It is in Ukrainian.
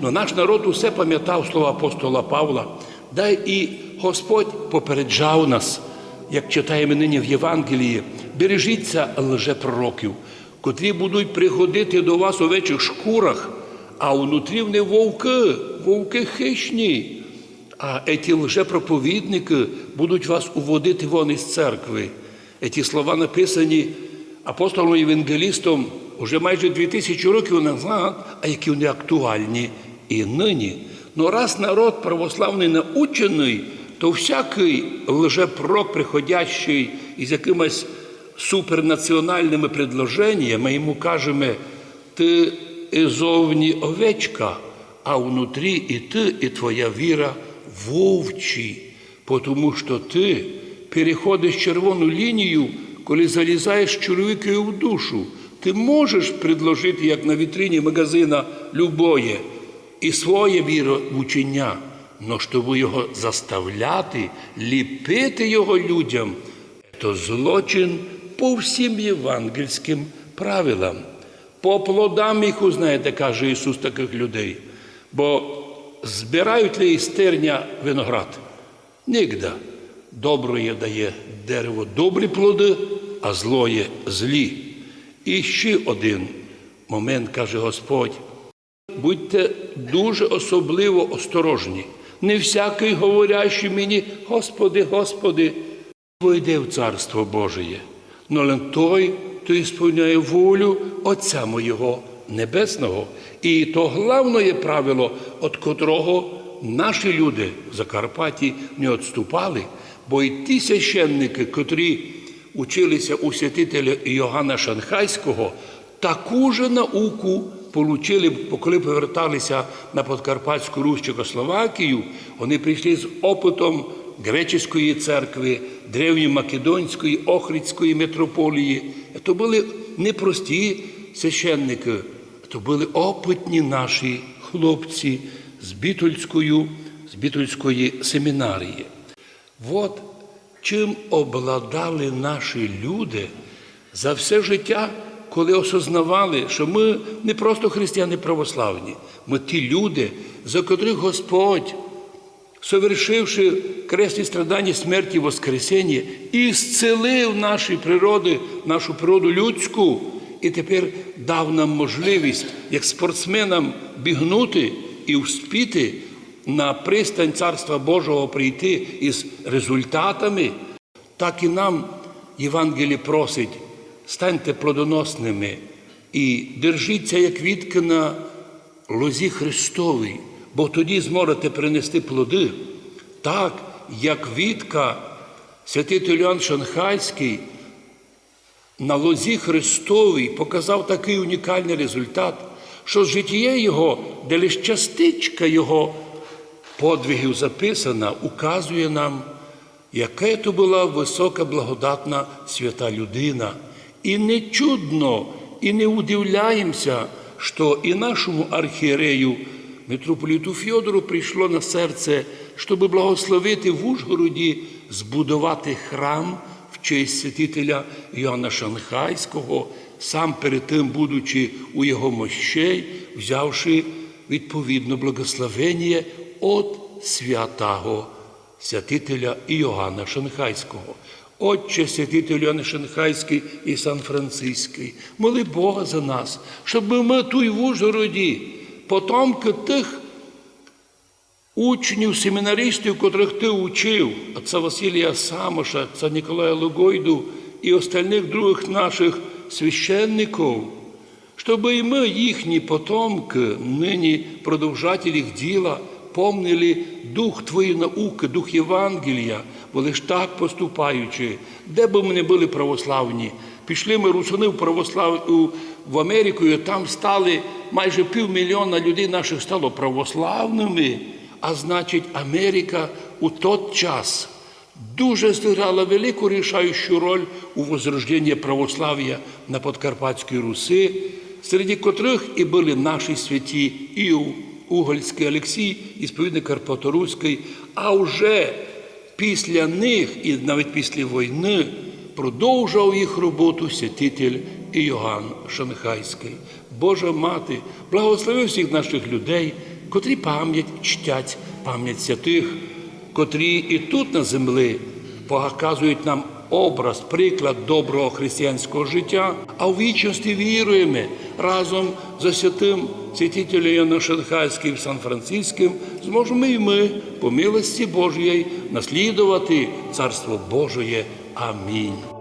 Но наш народ усе пам'ятав слова апостола Павла, дай і Господь попереджав нас, як читаємо нині в Євангелії, бережіться лжепророків, котрі будуть приходити до вас у овечих шкурах, а внутрі вони вовки, вовки хищні. А еті лжепроповідники будуть вас уводити вон із церкви. Ці слова написані апостолом Євангелістом вже майже дві тисячі років назад, а які вони актуальні і нині. Ну раз народ православний научений, то всякий лжепрок, приходящий із якимось супернаціональними предложеннями, йому кажемо, ти зовні овечка, а внутрі і ти, і твоя віра вовчі, тому що ти переходиш червону лінію, коли залізаєш чоловікові в душу. Ти можеш предложити, як на вітрині магазина, любое і своє віровучення, но щоб його заставляти, ліпити його людям, то злочин по всім євангельським правилам. По плодам їх узнаєте, каже Ісус таких людей. Бо збирають ли із терня виноград? Нігде. Доброє дає дерево добрі плоди, а злоє злі. І ще один момент, каже Господь. Будьте дуже особливо осторожні. Не всякий говорящий мені, Господи, Господи, войде в Царство Божеє, но лен той, хто ісполняє волю Отця Моєго Небесного. І то головне правило, від котрого наші люди в Закарпатті не відступали, бо й ті священники, котрі училися у святителя Йоганна Шанхайського, таку же науку получили, коли поверталися на Подкарпатську Русь Чехословакію, вони прийшли з опитом греческої церкви, древньомакедонської, Охридської митрополії. Це були не прості священники, це були опитні наші хлопці з Бітульської, з Бітульської семінарії. От чим обладали наші люди за все життя, коли осознавали, що ми не просто християни православні, ми ті люди, за котрих Господь, совершивши кресні страдання смерті Воскресіння, і зцілив наші природи, нашу природу людську, і тепер дав нам можливість, як спортсменам, бігнути і вспіти на пристань Царства Божого прийти із результатами, так і нам Євангеліє просить, станьте плодоносними і держіться, як вітки на лозі Христовій, бо тоді зможете принести плоди, так, як вітка святитель Іоанн Шанхайський на лозі Христовій показав такий унікальний результат, що життя його, де лише частичка його подвигів записана, указує нам, яка то була висока благодатна свята людина. І не чудно, і не удивляємося, що і нашому архієрею митрополіту Фьодору прийшло на серце, щоб благословити в Ужгороді збудувати храм в честь святителя Іоанна Шанхайського, сам перед тим, будучи у його мощей, взявши відповідно благословення от святого святителя Іоанна Шанхайського. Отче святителю Іоанна Шанхайський і Сан Франциський, моли Бога за нас, щоб ми тут в Ужгороді, потомки тих учнів, семінаристів, котрих ти учив, отця Василія Самоша, отця Ніколая Лугойду і остальних других наших священників, щоб і ми, їхні потомки, нині продовжателі їх діла, помнили дух Твоєї науки, дух Євангелія, бо лиш так поступаючи, де б ми не були православні, пішли ми русуни в православ в Америку, і там стали майже півмільйона людей наших стало православними. А значить, Америка у той час дуже зіграла велику рішаючу роль у возрожденні православ'я на Подкарпатській Руси, серед котрих і були наші святі Іов, Угольський Олексій, і сповідник Карпаторуський, а вже після них і навіть після війни продовжував їх роботу святитель Іоанн Шанхайський. Божа мати, благослови всіх наших людей котрі пам'ять чтять пам'ять святих, котрі і тут на землі показують нам образ, приклад доброго християнського життя, а в вічності віруємо разом за святим святителем Шанхайським Сан-Франциським, зможемо і ми по милості Божої наслідувати Царство Божоє. Амінь.